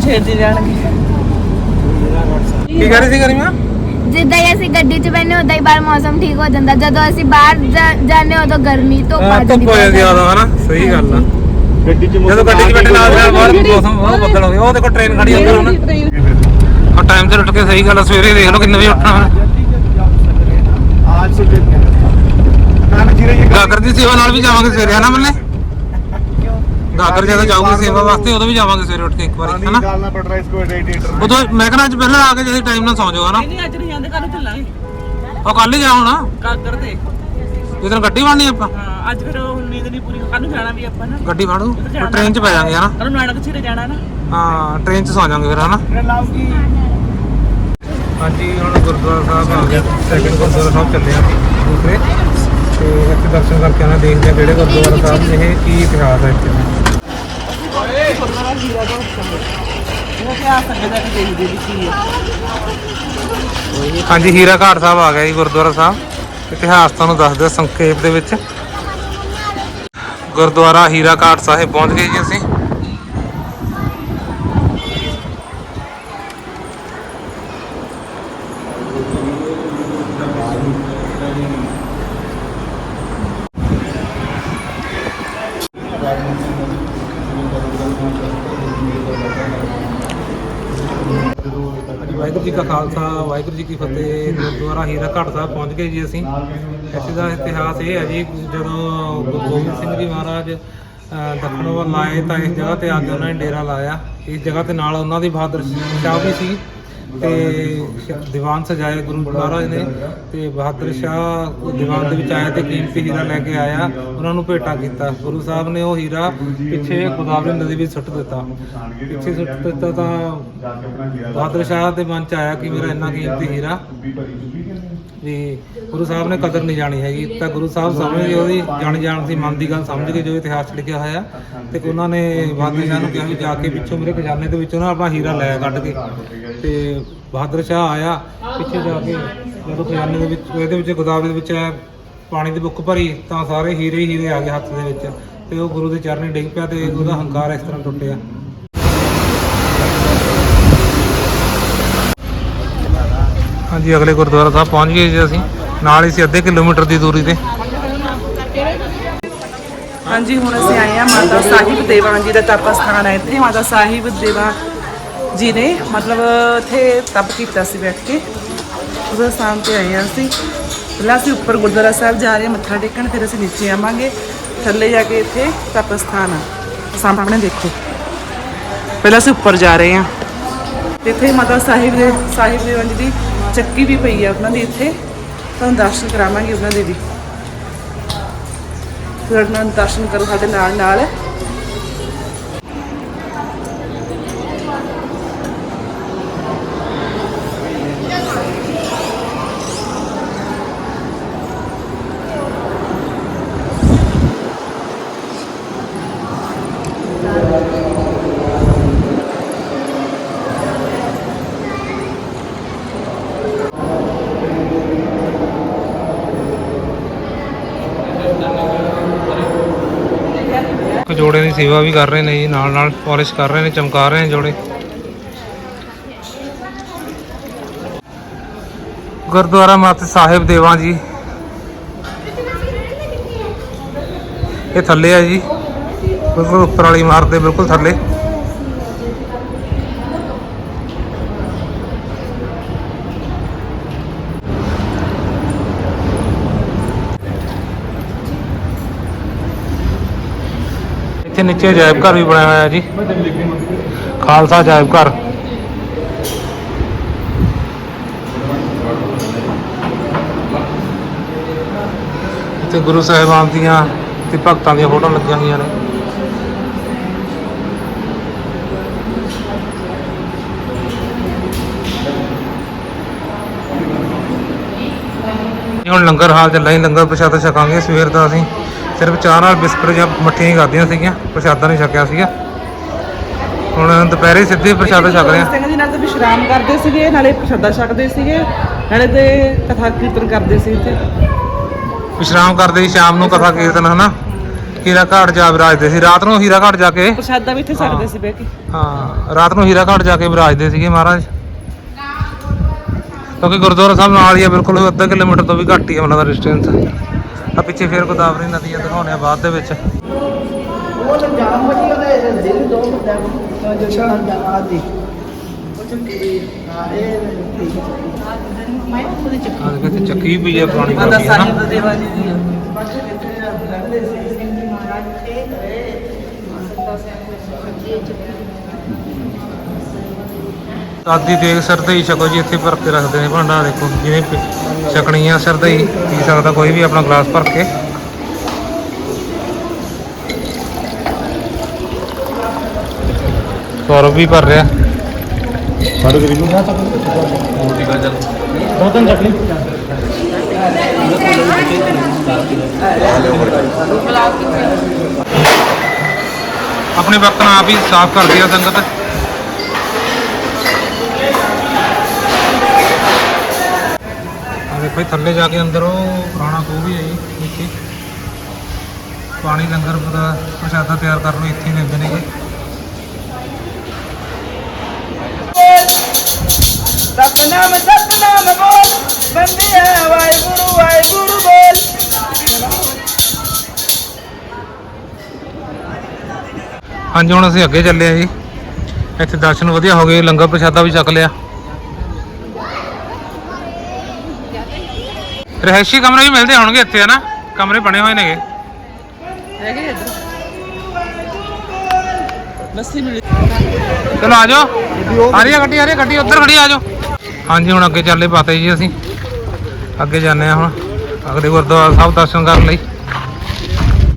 ਨੂੰ ਛੇੜਦੀ ਜਾਣਗੇ ਕੀ ਕਹਿ ਰਹੀ ਸੀ ਗਰੀਮਾ ਜਿੱਦਾਂ ਹੀ ਅਸੀਂ ਗੱਡੀ 'ਚ ਬੈਠੇ ਉਦਾਂ ਹੀ ਬਾਹਰ ਮੌਸਮ ਠੀਕ ਹੋ ਜਾਂਦਾ ਜਦੋਂ ਅਸੀਂ ਬਾਹਰ ਜਾ- ਜਾਂਦੇ ਉਦੋਂ ਗਰਮੀ ਧੁੱਪ ਆ ਧੁੱਪ ਹੋ ਜਾਂਦੀ ਆ ਉਦੋਂ ਹਨਾ ਸਹੀ ਗੱਲ ਆ ਗੱਡੀ ਚ ਜਦੋਂ ਗੱਡੀ 'ਚ ਬੈਠੇ ਨਾਲ ਨਾਲ ਬਾਹਰ ਮੌਸਮ ਬਹੁਤ ਬੱਦਲ ਹੋ ਗਿਆ ਉਹ ਦੇਖੋ ਟ੍ਰੇਨ ਖੜੀ ਅੰਦਰ ਹੁਣ ਆ ਟਾਈਮ ਤੇ ਉੱਠ ਕੇ ਸਹੀ ਗੱਲ ਆ ਸਵੇਰੇ ਦੇਖ ਲਓ ਕਿੰਨੇ ਵਜੇ ਉੱਠਣਾ आज से देख नानक जी रही ਗਾਗਰ ਦੀ ਸੇਵਾ ਨਾਲ ਵੀ ਜਾਵਾਂਗੇ ਸਵੇਰੇ ਹਨਾ ਬੱਲੇ ਗਾਗਰ ਜਦੋਂ ਜਾਊਗੀ ਸੇਵਾ ਵਾਸਤੇ ਉਦੋਂ ਵੀ ਜਾਵਾਂਗੇ ਸਵੇਰੇ ਉੱਠ ਕੇ ਇੱਕ ਵਾਰੀ ਹਨਾ? ਉਦੋਂ ਮੈਂ ਕਹਿੰਦਾ ਅੱਜ ਪਹਿਲਾਂ ਆ ਕੇ ਜਦੋਂ ਟਾਈਮ ਨਾਲ ਸੌਂ ਜਾਓ ਹਨਾ? ਉਹ ਕੱਲ ਹੀ ਜਾ ਹੋਣਾ। ਗਾਗਰ ਤੇ ਜਦੋਂ ਗੱਡੀ ਵਾੜਨੀ ਆਪਾਂ? ਹਾਂ ਅੱਜ ਫਿਰ ਹੁਣ ਨੀਂਦ ਨਹੀਂ ਪੂਰੀ ਕੱਲ ਨੂੰ ਜਾਣਾ ਵੀ ਆਪਾਂ ਨਾ ਗੱਡੀ ਵਾੜੋ ਟ੍ਰੇਨ 'ਚ ਪੈ ਜਾਾਂਗੇ ਹਨਾ? ਕੱਲ ਨੂੰ ਨਾਨਕ ਸਿਰੇ ਜਾਣਾ ਨਾ ਹਾਂ ਟ੍ਰੇਨ 'ਚ ਸੌਂ ਜਾਾਂਗੇ ਫਿਰ ਹਨਾ? ਹਾਂਜੀ ਹੁਣ ਗੁਰਦੁਆਰਾ ਸਾਹਿਬ ਆ ਗਿਆ ਸੈਕਿੰਡ ਗੁਰਦੁਆਰਾ ਸਾਹਿਬ ਚੱਲੇ ਆ ਦੂਸਰੇ। ਤੇ ਇੱਥੇ ਦਰਸ਼ਨ ਕਰਕੇ ਆਣਾ ਦੇਖਦੇ ਆ ਕਿਹੜੇ ਗੁਰਦੁਆਰਾ ਸਾਹਿਬ ਨੇ ਇਹ ਕੀ ਇਤਿਹਾਸ ਹੈ ਇੱਥੇ ਦਾ। ਇਹਦਾ ਇਤਿਹਾਸ ਅੱਗੇ ਜਾ ਕੇ ਦੇਖਦੇ ਵੀ ਕੀ ਹੈ ਹਾਂਜੀ, ਹੀਰਾ ਘਾਟ ਸਾਹਿਬ ਆ ਗਿਆ ਜੀ, ਗੁਰਦੁਆਰਾ ਸਾਹਿਬ ਇਤਿਹਾਸ ਤੁਹਾਨੂੰ ਦੱਸ ਦਿਓ ਸੰਖੇਪ ਦੇ ਵਿੱਚ ਗੁਰਦੁਆਰਾ ਹੀਰਾ ਘਾਟ ਸਾਹਿਬ ਪਹੁੰਚ ਗਏ ਜੀ ਅਸੀਂ ਵਾਹਿਗੁਰੂ ਜੀ ਕਾ ਖਾਲਸਾ ਵਾਹਿਗੁਰੂ ਜੀ ਕੀ ਫਤਿਹ। ਗੁਰਦੁਆਰਾ ਹੀਰਾ ਘਾਟ ਸਾਹਿਬ ਪਹੁੰਚ ਗਏ ਜੀ ਅਸੀਂ। ਇੱਥੇ ਦਾ ਇਤਿਹਾਸ ਇਹ ਹੈ ਜੀ ਜਦੋਂ ਗੁਰੂ ਗੋਬਿੰਦ ਸਿੰਘ ਜੀ ਮਹਾਰਾਜ ਅਹ, ਦੱਖਣ ਵੱਲ ਆਏ ਤਾਂ ਇਸ ਜਗ੍ਹਾ ਤੇ ਆ ਕੇ ਉਹਨਾਂ ਨੇ ਡੇਰਾ ਲਾਇਆ। ਇਸ ਜਗ੍ਹਾ ਤੇ ਨਾਲ ਉਹਨਾਂ ਦੀ ਬਹਾਦਰ ਸ਼ਾਹ ਵੀ ਸੀ। ਤੇ ਦੀਵਾਨ ਸਜਾਏ ਗੁਰੂ ਮਹਾਰਾਜ ਨੇ ਤੇ ਬਹਾਦਰ ਸ਼ਾਹ ਦੀਵਾਨ ਦੇ ਵਿੱਚ ਆਇਆ ਤੇ ਕੀਮਤੀ ਹੀਰਾ ਲੈ ਕੇ ਆਇਆ। ਉਹਨਾਂ ਨੂੰ ਭੇਟਾ ਕੀਤਾ। ਗੁਰੂ ਸਾਹਿਬ ਨੇ ਉਹ ਹੀਰਾ ਪਿੱਛੇ ਗੋਦਾਵਰੀ ਨਦੀ ਵਿੱਚ ਸੁੱਟ ਦਿੱਤਾ। ਪਿੱਛੇ ਸੁੱਟ ਦਿੱਤਾ ਤਾਂ ਬਹਾਦਰ ਸ਼ਾਹ ਦੇ ਮਨ ਚ ਆਇਆ ਕਿ ਮੇਰਾ ਇੰਨਾ ਕੀਮਤੀ ਹੀਰਾ। ਵੀ ਗੁਰੂ ਸਾਹਿਬ ਨੇ ਕਦਰ ਨਹੀਂ ਜਾਣੀ ਹੈਗੀ। ਤਾਂ ਗੁਰੂ ਸਾਹਿਬ ਸਮਝ ਗਏ ਉਹਦੀ, ਜਾਣ ਜਾਣ ਦੀ, ਮਨ ਦੀ ਗੱਲ ਸਮਝ ਕੇ ਜੋ ਇਤਿਹਾਸ 'ਚ ਲਿਖਿਆ ਹੋਇਆ। ਤੇ ਉਹਨਾਂ ਨੇ ਬਹਾਦਰ ਸ਼ਾਹ ਨੂੰ ਕਿਹਾ ਵੀ ਜਾ ਕੇ ਪਿੱਛੋਂ ਮੇਰੇ ਖਜ਼ਾਨੇ ਦੇ ਵਿੱਚੋਂ ਨਾ ਆਪਣਾ ਹੀਰਾ ਲੈ ਕੱਢ ਕੇ। ਤੇ ਬਹਾਦਰ ਸ਼ਾਹ ਆਇਆ ਪਿੱਛੇ ਜਾ ਕੇ ਜਦੋਂ ਖਜ਼ਾਨੇ ਦੇ ਵਿੱਚ ਇਹਦੇ ਵਿੱਚ ਗੋਦਾਵਰੀ ਦੇ ਵਿੱਚ ਪਾਣੀ ਦੀ ਬੁੱਕ ਭਰੀ ਤਾਂ ਸਾਰੇ ਹੀਰੇ ਹੀਰੇ ਆ ਗਏ ਹੱਥ ਦੇ ਵਿੱਚ। ਤੇ ਉਹ ਗੁਰੂ ਦੇ ਚਰਨੀ ਡਿੱਗ ਪਿਆ ਤੇ ਉਹਦਾ ਹੰਕਾਰ ਇਸ ਤਰ੍ਹਾਂ ਟੁੱਟਿਆ। ਹਾਂਜੀ ਅਗਲੇ ਗੁਰਦੁਆਰਾ ਸਾਹਿਬ ਪਹੁੰਚ ਗਏ ਜੀ ਅਸੀਂ। ਨਾਲ ਹੀ ਸੀ ਅੱਧੇ ਕਿਲੋਮੀਟਰ ਦੀ ਦੂਰੀ ਤੇ। ਹਾਂਜੀ ਹੁਣ ਅਸੀਂ ਆਏ ਆ ਮਾਤਾ ਸਾਹਿਬ ਦੇਵਾਂ ਜੀ ਦਾ ਤਪ ਸਥਾਨ ਹੈ। ਇੱਥੇ ਮਾਤਾ ਸਾਹਿਬ ਦੇਵਾਂ ਜੀ ਨੇ, ਮਤਲਬ ਇੱਥੇ ਤਪ ਕੀਤਾ ਸੀ ਬੈਠ ਕੇ। ਉਹਦਾ ਸਥਾਨ ਤੇ ਆਏ ਹਾਂ ਅਸੀਂ। ਪਹਿਲਾਂ ਅਸੀਂ ਉੱਪਰ ਗੁਰਦੁਆਰਾ ਸਾਹਿਬ ਜਾ ਰਹੇ ਹਾਂ, ਮੱਥਾ ਟੇਕਣ, ਫਿਰ ਅਸੀਂ ਨੀਚੇ ਆਵਾਂਗੇ। ਥੱਲੇ ਜਾ ਕੇ ਇੱਥੇ ਤਪ ਸਥਾਨ ਆ। ਸਾਹਮਣੇ ਦੇਖੋ। ਪਹਿਲਾਂ ਅਸੀਂ ਉੱਪਰ ਜਾ ਰਹੇ ਹਾਂ। ਇੱਥੇ ਮਾਤਾ ਸਾਹਿਬ ਦੇ ਸਾਹਿਬ ਦੇ ਵੰਜ ਦੀ ਚੱਕੀ ਵੀ ਪਈ ਆ ਉਹਨਾਂ ਦੀ ਇੱਥੇ। ਤੁਹਾਨੂੰ ਦਰਸ਼ਨ ਕਰਾਵਾਂਗੇ ਉਹਨਾਂ ਦੇ ਵੀ। ਫਿਰ ਉਹਨਾਂ ਦਰਸ਼ਨ ਕਰੋ ਸਾਡੇ ਨਾਲ ਨਾਲ ਇੱਕ ਜੋੜੇ ਦੀ ਸੇਵਾ ਵੀ ਕਰ ਰਹੇ ਨੇ ਜੀ, ਨਾਲ ਨਾਲ ਪਾਲਿਸ਼ ਕਰ ਰਹੇ ਨੇ, ਚਮਕਾ ਰਹੇ ਨੇ ਜੋੜੇ। ਗੁਰਦੁਆਰਾ ਮਾਤਾ ਸਾਹਿਬ ਦੇਵਾਂ ਜੀ। ਇਹ ਥੱਲੇ ਆ ਜੀ, ਬਿਲਕੁਲ ਉੱਪਰ ਵਾਲੀ ਇਮਾਰਤ ਦੇ ਬਿਲਕੁਲ ਥੱਲੇ। ਇੱਥੇ ਨੀਚੇ ਅਜਾਇਬ ਘਰ ਵੀ ਬਣਾਇਆ ਹੋਇਆ ਜੀ। ਖਾਲਸਾ ਅਜਾਇਬ ਘਰ। ਇੱਥੇ ਗੁਰੂ ਸਾਹਿਬਾਨ ਦੀਆਂ ਤੇ ਭਗਤਾਂ ਦੀਆਂ ਫੋਟੋਆਂ ਲੱਗੀਆਂ ਹੋਈਆਂ ਨੇ। ਹੁਣ ਲੰਗਰ ਹਾਲ ਚੱਲਾ ਹੀ ਲੰਗਰ ਪ੍ਰਸ਼ਾਦ ਛਕਾਂਗੇ ਸਵੇਰ ਦਾ ਅਸੀਂ। ਸਿਰਫ ਚਾਹ ਨਾਲ ਬਿਸਕੁਟ ਜਾਂ ਮੱਠੀਆਂ ਹੀ ਖਾਧੀਆਂ ਸੀਗੀਆਂ ਪ੍ਰਸ਼ਾਦਾ ਨਹੀਂ ਛਕਿਆ ਸੀਗਾ। ਹੁਣ ਦੁਪਹਿਰੇ ਸਿੱਧੇ ਪ੍ਰਸ਼ਾਦਾ ਛਕ ਰਹੇ ਹਾਂ। ਸਿੰਘ ਜੀ ਨਾਲ ਤਾਂ ਵਿਸ਼ਰਾਮ ਕਰਦੇ ਸੀਗੇ ਨਾਲੇ ਪ੍ਰਸ਼ਾਦਾ ਛਕਦੇ ਸੀਗੇ ਨਾਲੇ ਤੇ ਕਥਾ ਕੀਰਤਨ ਕਰਦੇ ਸੀ ਇੱਥੇ। ਵਿਸ਼ਰਾਮ ਕਰਦੇ ਸੀ ਸ਼ਾਮ ਨੂੰ ਕਥਾ ਕੀਰਤਨ ਹਨਾ? ਹੀਰਾ ਘਾਟ ਜਾ ਵਿਰਾਜਦੇ ਸੀ। ਰਾਤ ਨੂੰ ਹੀਰਾ ਘਾਟ ਜਾ ਕੇ ਪ੍ਰਸ਼ਾਦਾ ਵੀ ਇੱਥੇ ਸਕਦੇ ਸੀ ਬਹਿ ਕੇ। ਹਾਂ ਰਾਤ ਨੂੰ ਹੀਰਾ ਘਾਟ ਜਾ ਕੇ ਵਿਰਾਜਦੇ ਸੀਗੇ ਮਹਾਰਾਜ। ਕਿਉਂਕਿ ਗੁਰਦੁਆਰਾ ਸਾਹਿਬ ਨਾਲ ਹੀ ਆ ਬਿਲਕੁਲ ਅੱਧਾ ਕਿਲੋਮੀਟਰ ਤੋਂ ਵੀ ਘੱਟ ਹੀ ਆ ਉਹਨਾਂ ਦਾ ਡਿਸਟੈਂਸ ਆ ਪਿੱਛੇ ਫੇਰ ਗੋਦਾਵਰੀ ਨਦੀ ਆ ਦਿਖਾਉਣੇ ਆ ਬਾਅਦ ਦੇ ਵਿੱਚ। ਦੇਖੋ। ਚੱਕੀ ਵੀ ਪਈ ਆ ਪੁਰਾਣੀ ਮਾਤਾ ਕਾਫੀ ਹੈ ਨਾ। ਸਾਹਿਬ ਦੇਵਾ ਜੀ ਦੀ ਆਦੀ ਦੇਖ ਸਰਦਈ ਛਕੋ ਜੀ ਇੱਥੇ ਭਰ ਕੇ ਰੱਖਦੇ ਨੇ ਭਾਂਡਾ ਦੇਖੋ ਜਿਹਨੇ ਪ- ਛਕਣੀ ਆ ਸਰਦਈ ਪੀ ਸਕਦਾ, ਕੋਈ ਵੀ ਆਪਣਾ ਗਲਾਸ ਭਰ ਕੇ। ਸੌਰਵ ਵੀ ਭਰ ਰਿਹਾ। ਸਾਡੇ ਦੇ ਨੂੰ ਦੋ ਤਿੰਨ ਚੱਕਲੀ ਆਪਣੇ ਬਰਤਨ ਆਪ ਹੀ ਸਾਫ਼ ਕਰਦੇ ਆ ਸੰਗਤ। ਜੀ ਥੱਲੇ ਜਾ ਕੇ ਅੰਦਰ ਉਹ ਪੁਰਾਣਾ ਖੂਹ ਵੀ ਹੈ ਜੀ ਨੀਚੇ ਪਾਣੀ ਲੰਗਰ ਦਾ ਪ੍ਰਸ਼ਾਦਾ ਤਿਆਰ ਕਰਨ ਨੂੰ ਇੱਥੇ ਸਤਨਾਮ ਸਤਨਾਮ ਬੋਲ ਵਾਹਿਗੁਰੂ ਵਾਹਿਗੁਰੂ ਬੋਲ। ਹਾਂਜੀ ਹੁਣ ਅਸੀਂ ਅੱਗੇ ਚੱਲੇ ਆ ਜੀ। ਇੱਥੇ ਦਰਸ਼ਨ ਵਧੀਆ ਹੋ ਗਏ ਲੰਗਰ ਪ੍ਰਸ਼ਾਦਾ ਵੀ ਛਕ ਲਿਆ। ਰਹਿਸ਼ੀ ਕਮਰੇ ਵੀ ਮਿਲਦੇ ਹੋਣਗੇ ਇੱਥੇ ਹਨਾ? ਕਮਰੇ ਬਣੇ ਹੋਏ ਨੇਗੇ। ਹੈਗੇ ਇੱਧਰ। ਲੱਸੀ ਮਿਲੀ। ਚਲੋ ਆ ਜਾਓ। ਆ ਰਹੀ ਆ ਗੱਡੀ ਆ ਰਹੀ ਆ ਗੱਡੀ ਉੱਧਰ ਖੜੀ ਆ ਜਾਓ। ਹਾਂਜੀ ਹੁਣ ਅੱਗੇ ਚੱਲੇ ਪਾਤੇ ਜੀ ਅਸੀਂ। ਅੱਗੇ ਜਾਂਦੇ ਆ ਹੁਣ। ਅਗਲੇ ਗੁਰਦੁਆਰਾ ਸਾਹਿਬ ਦਰਸ਼ਨ ਕਰਨ ਲਈ।